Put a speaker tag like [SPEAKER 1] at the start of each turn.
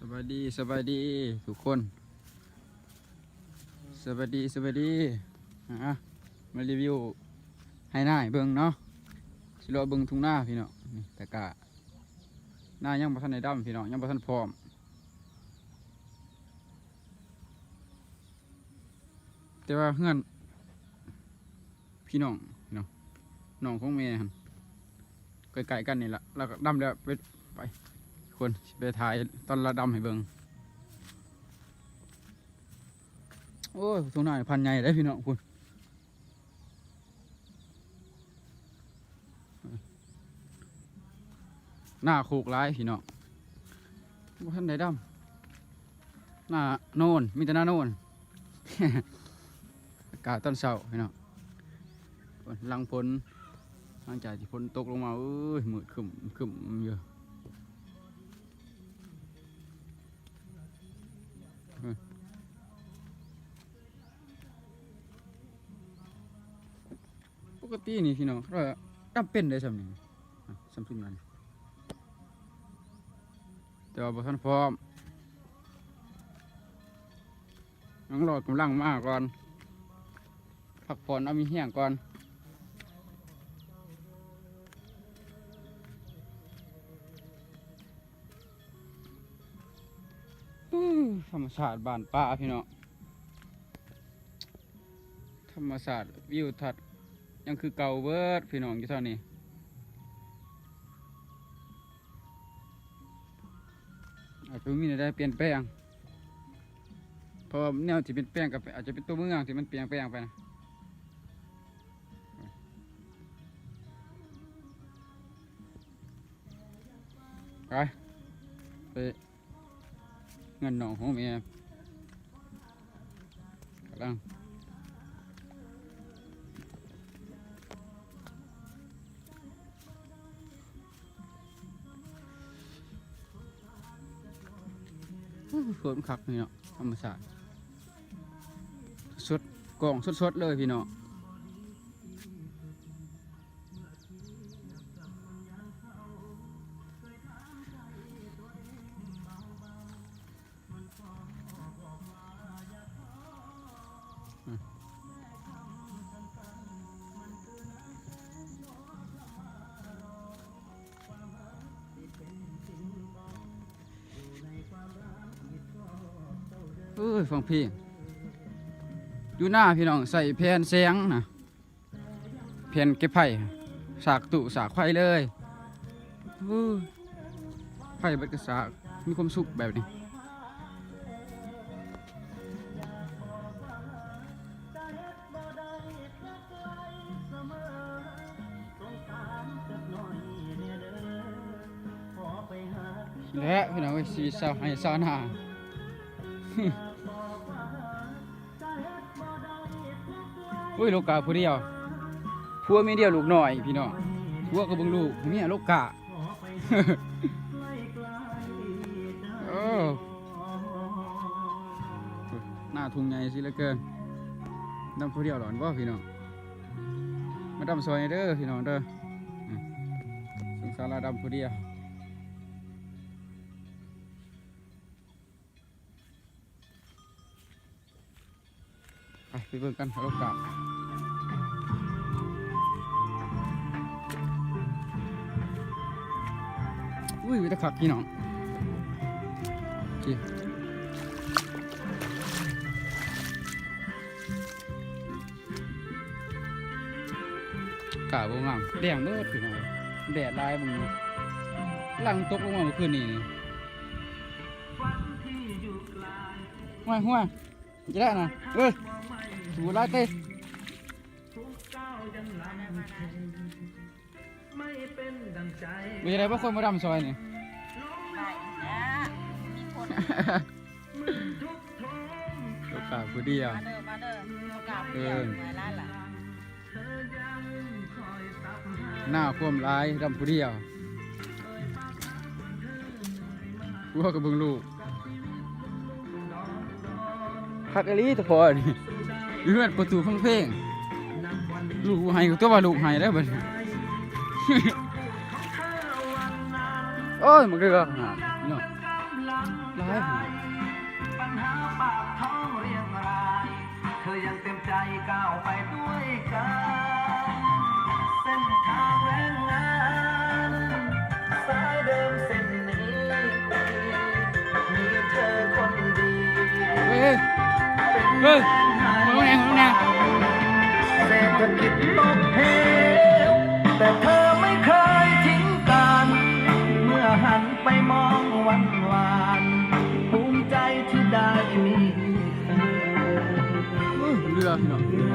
[SPEAKER 1] สบายดีสบายดีทุกคนสบายดีสบายดีอะมารีวิวให้หน้าเบิ่งเนาะสิรอเบิ่งทุ่งหน้าพี่เน้องนี่แต่กะหน้ายังบ่ทันได้ดำพี่เน้องยังบ่ทันพร้อมแต่ว่าเฮือนพี่น้องพี่น้องน้องของแม่หั่นใกล้ๆกันนี่ละแล้วก็ดำแล้วไปไป คนไปถ่ายตอนละดำให้เบิ่งโอ้ยทุ่งนานี่พันใหญ่ได้พี่น้องคุณหน้าโคกร้ายพี่น้องบ่ทันได้ดำหน้าโน่นมีแต่หน้าโน่นอากาศตอนเช้าพี่น้องลังฝนหลังจากที่ฝนตกลงมาเอ้ยมืดครึมครึมเยอะ กตินี่พี่น้องเราจำเป็นได้สำนี้อะสำซุมนั้นแต่ว่าบ่ทันพร้อมต้องรอกำลังมาก่อนพักผ่อนเอามีแห้งก่อนธรรมชาติบ้านป่าพี่น้องธรรมชาติวิวทัศน์ ยังคือเก่าเบิร์ดพี่น้องอยู่เท่านี้อาจจะมีอะไรเปลี่ยนแปลงเพราะแนวที่เป็นแปลงกับอาจจะเป็นตัวเมืองที่มันเปลี่ยนแปลงไปนะไปไปเงินหนองของเมียกำลัง สวนคักนี่เนาะธรรมชาติสดกล่องสดๆเลยพี่เนาะ เอ้ยฟังเพลงอยู่หน้าพี่น้องใส่แผ่นเสียงนะแผ่นเก็บไผ่สากตุสากไฟเลยไผ่เบัดกระสากมีความสุขแบบนี้และพี่น้องเอ้ยสีสาวให้สาวหน้า อุ้ยลูกกาผู้เดียวผัวมีเดียวลูกน้อยพี่น้องผัวก็เบิ่งลูกเมียลูกกาโอ้หน้าทุ่งใหญ่สิเหลือเกินดำผู้เดียวหลอนบ่พี่น้องมาดำซอยเด้อพี่น้องเด้ออืมสงสารเราดำผู้เดียวไปไปเบิ่งกันลูกกา อุ้ยวิตาคักพี่น้องจีกาบงามแดงเบิดพี่น้องแดดลายมึงลังตกลงมาเมื่อคืนนี้นี่วยห้วยจะได้นะเอ้ยถูลายเต้มีอะไรบ้างคนมาดำซอยนี่
[SPEAKER 2] ได้นะมีคน
[SPEAKER 1] ลูกกาผู้เดียว
[SPEAKER 2] มาเด้อมาเด้อโอกาสเดียว
[SPEAKER 1] เออ
[SPEAKER 2] มาล้านล่ะ
[SPEAKER 1] หน้าความร้ายดำผู้เดียวพวกกับเบิ่งลูกคักอหลีตะพอนี่อยู่เฮือนประตูฟังเพลงลูกให้ก็ตัวว่าลูกให้แล้วบัดนี้ โอ้ยมันก็หาพี่น้องหลายพุ่น
[SPEAKER 3] ปัญหาปากท้องเรียงรายเธอยังเต็มใจก้าวไปด้วยกันเส้นทางแรงงานสายเดิมเส้นนี้มีเธอคนดียว
[SPEAKER 1] เฮ้ยเฮ้ยมาแรงมาแรง
[SPEAKER 3] เศรษฐกิจตกเห Thank you.